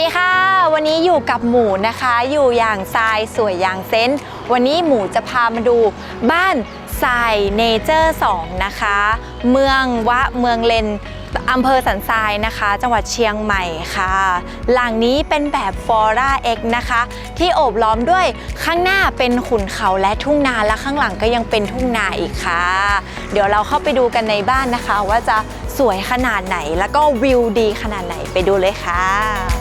ดีค่ะ วันนี้อยู่กับหมูนะคะ อยู่อย่างทรายสวยอย่างเซนต์วันนี้หมูจะพามาดูบ้านทรายเนเจอร์2นะคะ เมืองวะเมืองเลนอำเภอสันทรายนะคะ จังหวัดเชียงใหม่ค่ะ หลังนี้เป็นแบบฟอร่าเอ็กนะคะ ที่โอบล้อมด้วยข้างหน้าเป็นขุนเขาและทุ่งนาและข้างหลังก็ยังเป็นทุ่งนาอีกค่ะ เดี๋ยวเราเข้าไปดูกันในบ้านนะคะ ว่าจะสวยขนาดไหนแล้วก็วิวดีขนาดไหนไปดูเลยค่ะ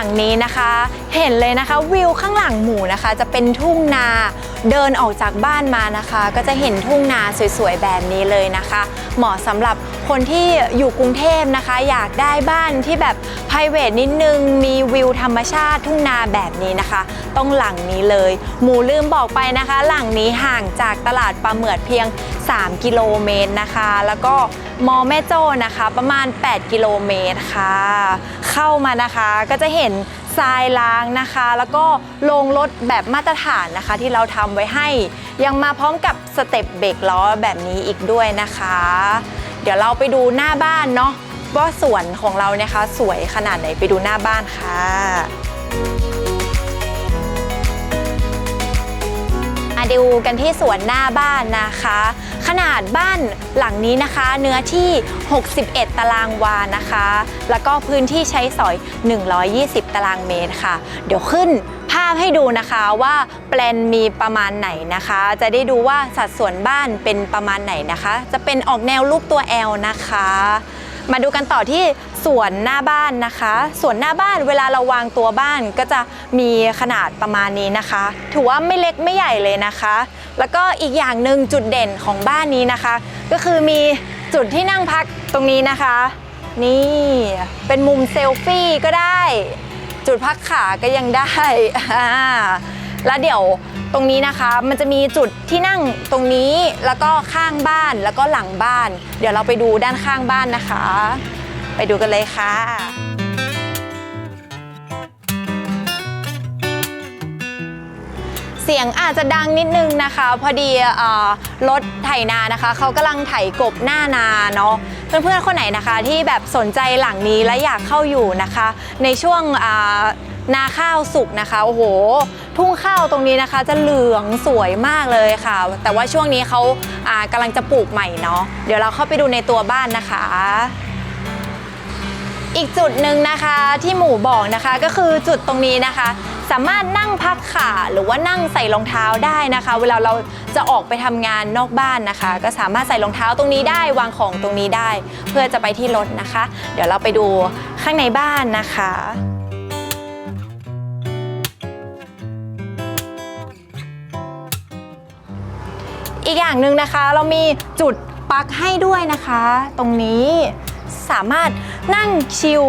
ลังนี้นะคะ เห็นเลยนะคะวิวข้างหลังหมู่นะคะ จะเป็นทุ่งนาเดินออกจากบ้านมานะคะ ก็จะเห็นทุ่งนาสวยๆแบบนี้เลยนะคะ เหมาะสำหรับ คนที่อยู่กรุงเทพนะคะ อยากได้บ้านที่แบบ p r i v a t นิดนึง มีวิวธรรมชาติทุ่งนาแบบนี้นะคะ ต้องหลังนี้เลย หมูลืมบอกไปนะคะ หลังนี้ห่างจากตลาดปลาเหมือดเพียง 3 กิโลเมตรนะคะ แล้วก็มอแม่โจ้นะคะ ประมาณ 8 กิโลเมตรค่ะ เข้ามานะคะก็จะเห็นทรายล้างนะคะ แล้วก็ลงรถแบบมาตรฐานนะคะ ที่เราทำไว้ให้ ยังมาพร้อมกับสเต็ปเบรกล้อแบบนี้อีกด้วยนะคะ เดี๋ยวเราไปดูหน้าบ้านเนาะว่าสวนของเราเนี่ยคะ สวยขนาดไหนไปดูหน้าบ้านค่ะมาดูกันที่สวนหน้าบ้านนะคะ ขนาดบ้านหลังนี้นะคะ เนื้อที่ 61 ตารางวานะคะ แล้วก็พื้นที่ใช้สอย 120 ตารางเมตรค่ะ เดี๋ยวขึ้นาพให้ดูนะคะว่าแปลนมีประมาณไหนนะคะ จะได้ดูว่าสัดส่วนบ้านเป็นประมาณไหนนะคะ จะเป็นออกแนวรูปตัว L นะคะ มาดูกันต่อที่สวนหน้าบ้านนะคะสวนหน้าบ้านเวลาเราวางตัวบ้านก็จะมีขนาดประมาณนี้นะคะ ถือว่าไม่เล็กไม่ใหญ่เลยนะคะ แล้วก็อีกอย่างหนึ่งจุดเด่นของบ้านนี้นะคะ ก็คือมีจุดที่นั่งพักตรงนี้นะคะ นี่เป็นมุมเซลฟี่ก็ได้ จุดพักขาก็ยังได้อ่าแล้วเดี๋ยวตรงนี้นะคะ มันจะมีจุดที่นั่งตรงนี้แล้วก็ข้างบ้านแล้วก็หลังบ้าน เดี๋ยวเราไปดูด้านข้างบ้านนะคะ ไปดูกันเลยค่ะเสียงอาจจะดังนิดนึงนะคะ พอดีรถไถนานะคะเขากำลังไถกบหน้านาเนาะ เพื่อนๆคนไหนนะคะที่แบบสนใจหลังนี้และอยากเข้าอยู่นะคะ ในช่วงนาข้าวสุกนะคะโอ้โห ทุ่งข้าวตรงนี้นะคะ จะเหลืองสวยมากเลยค่ะ แต่ว่าช่วงนี้เขากำลังจะปลูกใหม่เนาะเดี๋ยวเราเข้าไปดูในตัวบ้านนะคะ อีกจุดหนึ่งนะคะที่หมูบอกนะคะก็คือจุดตรงนี้นะคะ สามารถนั่งพักขาหรือว่านั่งใส่รองเท้าได้นะคะ เวลาเราจะออกไปทำงานนอกบ้านนะคะ ก็สามารถใส่รองเท้าตรงนี้ได้วางของตรงนี้ได้ เพื่อจะไปที่รถนะคะ เดี๋ยวเราไปดูข้างในบ้านนะคะอีกอย่างหนึ่งนะคะเรามีจุดปลั๊กให้ด้วยนะคะ ตรงนี้ สามารถนั่งชิล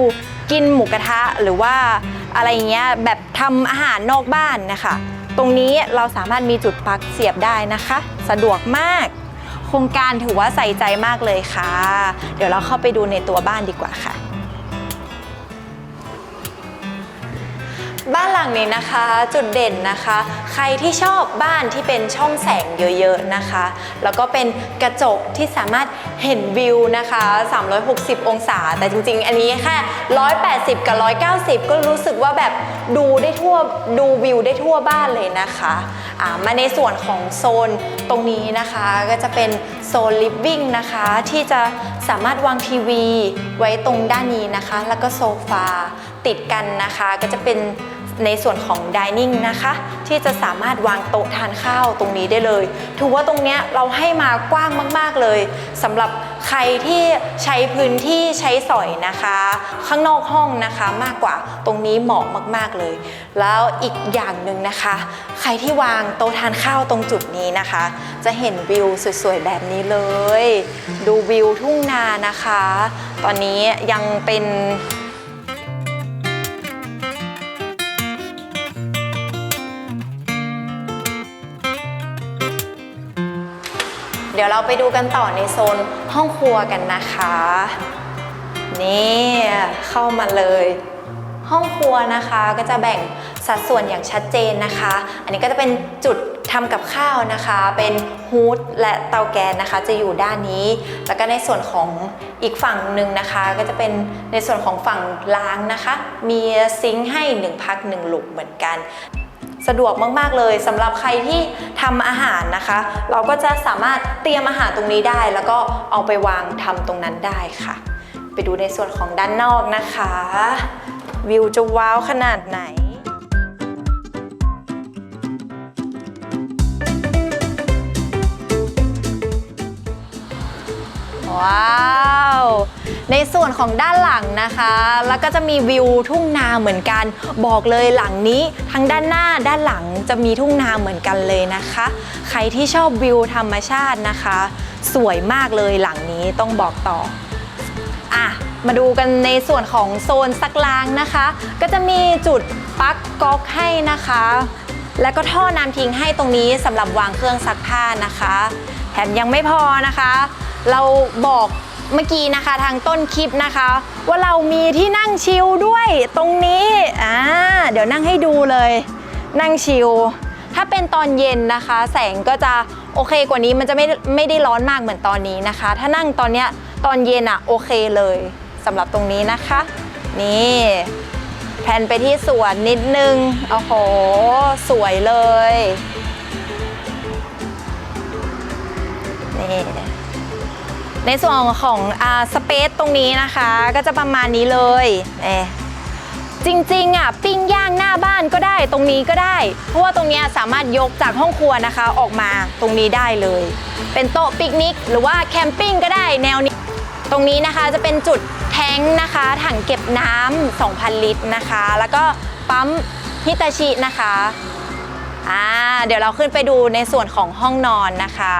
กินหมูกระทะหรือว่าอะไรเงี้ยแบบทำอาหารนอกบ้านนะคะ ตรงนี้เราสามารถมีจุดพักเสียบได้นะคะ สะดวกมาก โครงการถือว่าใส่ใจมากเลยค่ะ เดี๋ยวเราเข้าไปดูในตัวบ้านดีกว่าค่ะ บ้านหลังนี้นะคะจุดเด่นนะคะ ใครที่ชอบบ้านที่เป็นช่องแสงเยอะๆนะคะ แล้วก็เป็นกระจกที่สามารถเห็นวิวนะคะ 360 องศา แต่จริงๆ อันนี้แค่ 180 กับ 190 ก็รู้สึกว่าแบบดูได้ทั่วดูวิวได้ทั่วบ้านเลยนะคะมาในส่วนของโซนตรงนี้นะคะก็จะเป็นโซนลิฟวิ่งนะคะที่จะสามารถวางทีวีไว้ตรงด้านนี้นะคะ แล้วก็โซฟาติดกันนะคะก็จะเป็น ในส่วนของ dining นะคะ ที่จะสามารถวางโต๊ะทานข้าวตรงนี้ได้เลย ถือว่าตรงเนี้ยเราให้มากว้างมาก ๆเลยสำหรับใครที่ใช้พื้นที่ใช้สอยนะคะ ข้างนอกห้องนะคะมากกว่าตรงนี้เหมาะมาก ๆเลย แล้วอีกอย่างหนึ่งนะคะ ใครที่วางโต๊ะทานข้าวตรงจุดนี้นะคะ จะเห็นวิวสวยๆแบบนี้เลย ดูวิวทุ่งนานะคะ ตอนนี้ยังเป็น ดี๋ยวเราไปดูกันต่อในโซนห้องครัวกันนะคะ นี่เข้ามาเลยห้องครัวนะคะก็จะแบ่งสัดส่วนอย่างชัดเจนนะคะ อันนี้ก็จะเป็นจุดทำกับข้าวนะคะ เป็นฮูดและเตาแก๊สนะคะ จะอยู่ด้านนี้ แล้วก็ในส่วนของอีกฝั่งหนึ่งนะคะ ก็จะเป็นในส่วนของฝั่งล้างนะคะ มีซิงค์ให้หนึ่งพักหนึ่งหลุมเหมือนกัน สะดวกมากๆเลยสำหรับใครที่ทำอาหารนะคะ เราก็จะสามารถเตรียมอาหารตรงนี้ได้ แล้วก็เอาไปวางทำตรงนั้นได้ค่ะ ไปดูในส่วนของด้านนอกนะคะ วิวจะว้าวขนาดไหนว้าว ในส่วนของด้านหลังนะคะ แล้วก็จะมีวิวทุ่งนาเหมือนกัน บอกเลยหลังนี้ทั้งด้านหน้าด้านหลังจะมีทุ่งนาเหมือนกันเลยนะคะ ใครที่ชอบวิวธรรมชาตินะคะ สวยมากเลยหลังนี้ต้องบอกต่ออะมาดูกันในส่วนของโซนซักล้างนะคะ ก็จะมีจุดปลั๊กก๊อกให้นะคะ แล้วก็ท่อน้ำทิ้งให้ตรงนี้สำหรับวางเครื่องซักผ้านะคะ แถมยังไม่พอนะคะ เราบอก เมื่อกี้นะคะทางต้นคลิปนะคะ ว่าเรามีที่นั่งชิลด้วยตรงนี้อ่าเดี๋ยวนั่งให้ดูเลย นั่งชิลถ้าเป็นตอนเย็นนะคะ แสงก็จะโอเคกว่านี้มันจะไม่ไม่ได้ร้อนมากเหมือนตอนนี้นะคะ ถ้านั่งตอนเนี้ยตอนเย็นอะโอเคเลยสำหรับตรงนี้นะคะ นี่แผนไปที่สวนนิดนึงโอ้โห สวยเลยนี่ ในส่วนของอ่าสเปซตรงนี้นะคะ ก็จะประมาณนี้เลยนี่จริงๆอะปิ้งย่างหน้าบ้านก็ได้ตรงนี้ก็ได้ เพราะว่าตรงเนี้ยสามารถยกจากห้องครัวนะคะออกมาตรงนี้ได้เลย เป็นโต๊ะปิกนิก หรือว่าแคมปิ้งก็ได้แนวนี้ ตรงนี้นะคะจะเป็นจุดแทงนะคะ ถังเก็บน้ำ2,000 ลิตรนะคะ แล้วก็ปั๊มฮิตาชินะคะอ่าเดี๋ยวเราขึ้นไปดูในส่วนของห้องนอนนะคะ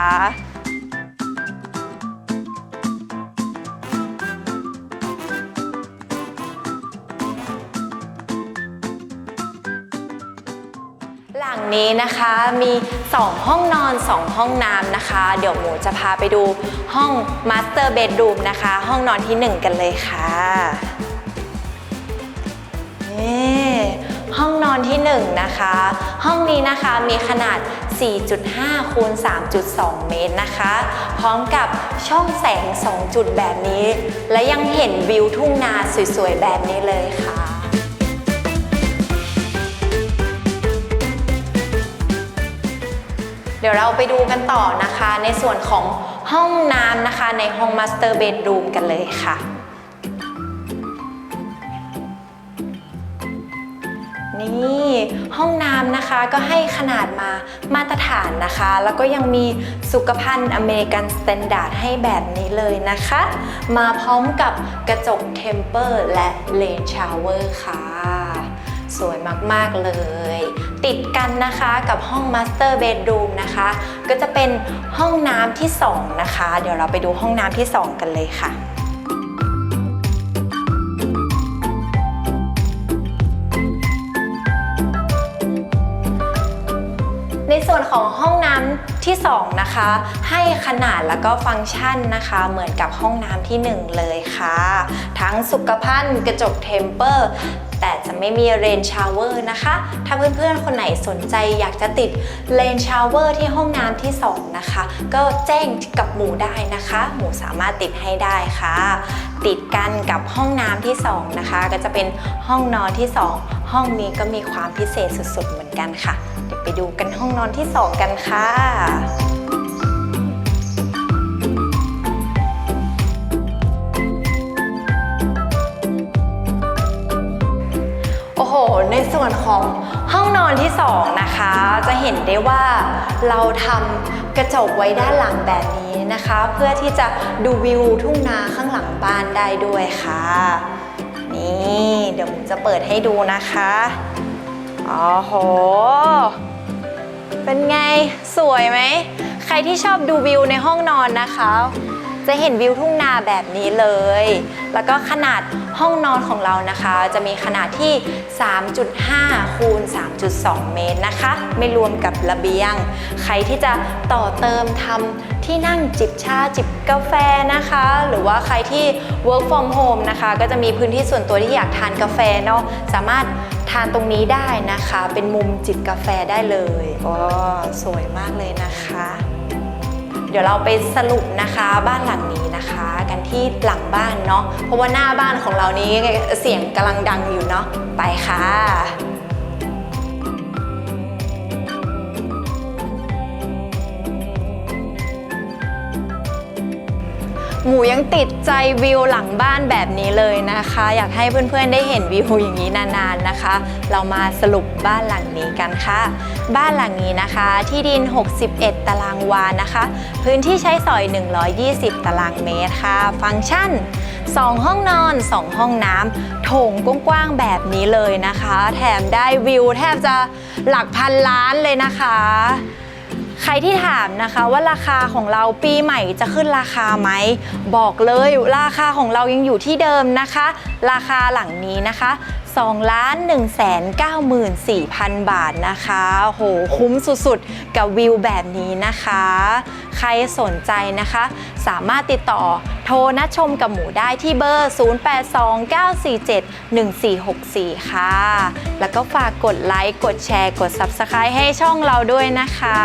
หลังนี้นะคะมี 2 ห้องนอน 2 ห้องน้ำนะคะ เดี๋ยวหมูจะพาไปดูห้อง Master Bedroom นะคะ ห้องนอนที่ 1 กันเลยค่ะนี่ห้องนอนที่ 1 นะคะ ห้องนี้นะคะมีขนาด 4.5 คูณ 3.2 เมตรนะคะ พร้อมกับช่องแสง 2 จุดแบบนี้ และยังเห็นวิวทุ่งนาสวยๆ แบบนี้เลยค่ะ เดี๋ยวเราไปดูกันต่อนะคะ ในส่วนของห้องน้ำนะคะ ในห้อง Master Bedroom กันเลยค่ะ นี่ห้องน้ำนะคะก็ให้ขนาดมามาตรฐานนะคะ แล้วก็ยังมีสุขภัณฑ์อเมริกันสแตนดาร์ดให้แบบนี้เลยนะคะ มาพร้อมกับกระจกเทมเปอร์และเลนชาวเวอร์ค่ะ สวยมากๆเลย ติดกันนะคะกับห้องมาสเตอร์เบดรูมนะคะ ก็จะเป็นห้องน้ำที่ 2 นะคะ เดี๋ยวเราไปดูห้องน้ำที่ 2 กันเลยค่ะ ส่วนของห้องน้ำที่ 2 นะคะ ให้ขนาดแล้วก็ฟังก์ชันนะคะ เหมือนกับห้องน้ำที่ 1 เลยค่ะ ทั้งสุขภัณฑ์กระจกเทมเปอร์แต่จะไม่มีเรนชาวเวอร์นะคะ ถ้าเพื่อนๆ คนไหนสนใจอยากจะติดเลนชาวเวอร์ที่ห้องน้ำที่ 2 นะคะ ก็แจ้งกับหมูได้นะคะ หมูสามารถติดให้ได้ค่ะ ติดกันกับห้องน้ำที่ 2 นะคะ ก็จะเป็นห้องนอนที่ 2 ห้องนี้ก็มีความพิเศษสุดๆ เหมือนกันค่ะ ดี๋ยวไปดูกันห้องนอนที่ 2 กันค่ะ โอ้โห ในส่วนของห้องนอนที่ 2 นะคะ จะเห็นได้ว่าเราทำกระจกไว้ด้านหลังแบบนี้นะคะ เพื่อที่จะดูวิวทุ่งนาข้างหลังบ้านได้ด้วยค่ะ นี่ เดี๋ยวผมจะเปิดให้ดูนะคะ อ๋อโห เป็นไงสวยไหม ใครที่ชอบดูวิวในห้องนอนนะคะ จะเห็นวิวทุ่งนาแบบนี้เลย แล้วก็ขนาด ห้องนอนของเรานะคะ จะมีขนาดที่ 3.5 คูณ 3.2 เมตรนะคะ ไม่รวมกับระเบียง ใครที่จะต่อเติมทำที่นั่งจิบชาจิบกาแฟนะคะ หรือว่าใครที่ work from home นะคะ ก็จะมีพื้นที่ส่วนตัวที่อยากทานกาแฟเนาะสามารถทานตรงนี้ได้นะคะ เป็นมุมจิบกาแฟได้เลย ก็สวยมากเลยนะคะ เดี๋ยวเราไปสรุปนะคะบ้านหลังนี้นะคะ กันที่หลังบ้านเนาะเพราะว่าหน้าบ้านของเรานี้เสียงกำลังดังอยู่เนาะไปค่ะ หมูยังติดใจวิวหลังบ้านแบบนี้เลยนะคะ อยากให้เพื่อนๆได้เห็นวิวอย่างนี้นานๆนะคะ เรามาสรุปบ้านหลังนี้กันค่ะ บ้านหลังนี้นะคะ ที่ดิน 61 ตารางวานะคะ พื้นที่ใช้สอย 120 ตารางเมตรค่ะ ฟังก์ชัน 2 ห้องนอน 2 ห้องน้ำโถงกว้างๆแบบนี้เลยนะคะ แถมได้วิวแทบจะหลักพันล้านเลยนะคะ ใครที่ถามนะคะว่าราคาของเราปีใหม่จะขึ้นราคาไหม บอกเลยราคาของเรายังอยู่ที่เดิมนะคะ ราคาหลังนี้นะคะ 2ล้าน1แสน94,000 บาทนะคะโหคุ้มสุดๆ กับวิวแบบนี้นะคะ ใครสนใจนะคะ สามารถติดต่อโทรนัดชมกับหมูได้ที่เบอร์ 0829471464 ค่ะ แล้วก็ฝากกดไลค์ กดแชร์ กด Subscribe ให้ช่องเราด้วยนะคะ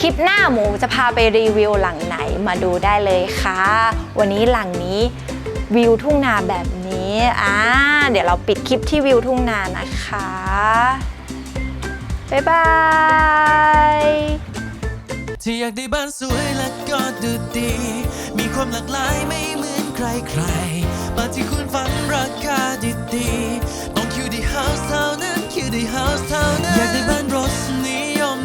คลิปหน้าหมูจะพาไปรีวิวหลังไหนมาดูได้เลยค่ะ วันนี้หลังนี้ วิวทุ่งนาแบบนี้อ่าเดี๋ยวเราปิดคลิปที่วิวทุ่งนานะคะ บ๊ายบายที่อยากได้บ้านสวยและก็ดูดี มีความหลากหลายไม่เหมือนใครใครๆบ้านที่คุณฝันราคาดีๆต้องคิวดีเฮาส์เท่านั้นคิวดีเฮาส์เท่านั้น อยากได้บ้านรสนิยม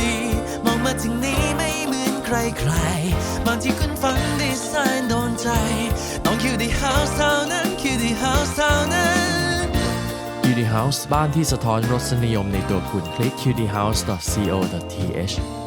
ดีๆมองมาถึงนี้ไม่เหมือนใครใครๆบ้านที่คุณฝันดีไซน์โดนใจ ต้องคิวดีเฮาส์เท่านั้นคิวดีเฮาส์เท่านั้น Beauty House บ้านที่สะท้อนรสนิยมในตัวคุณคลิก cutyhouse.co.th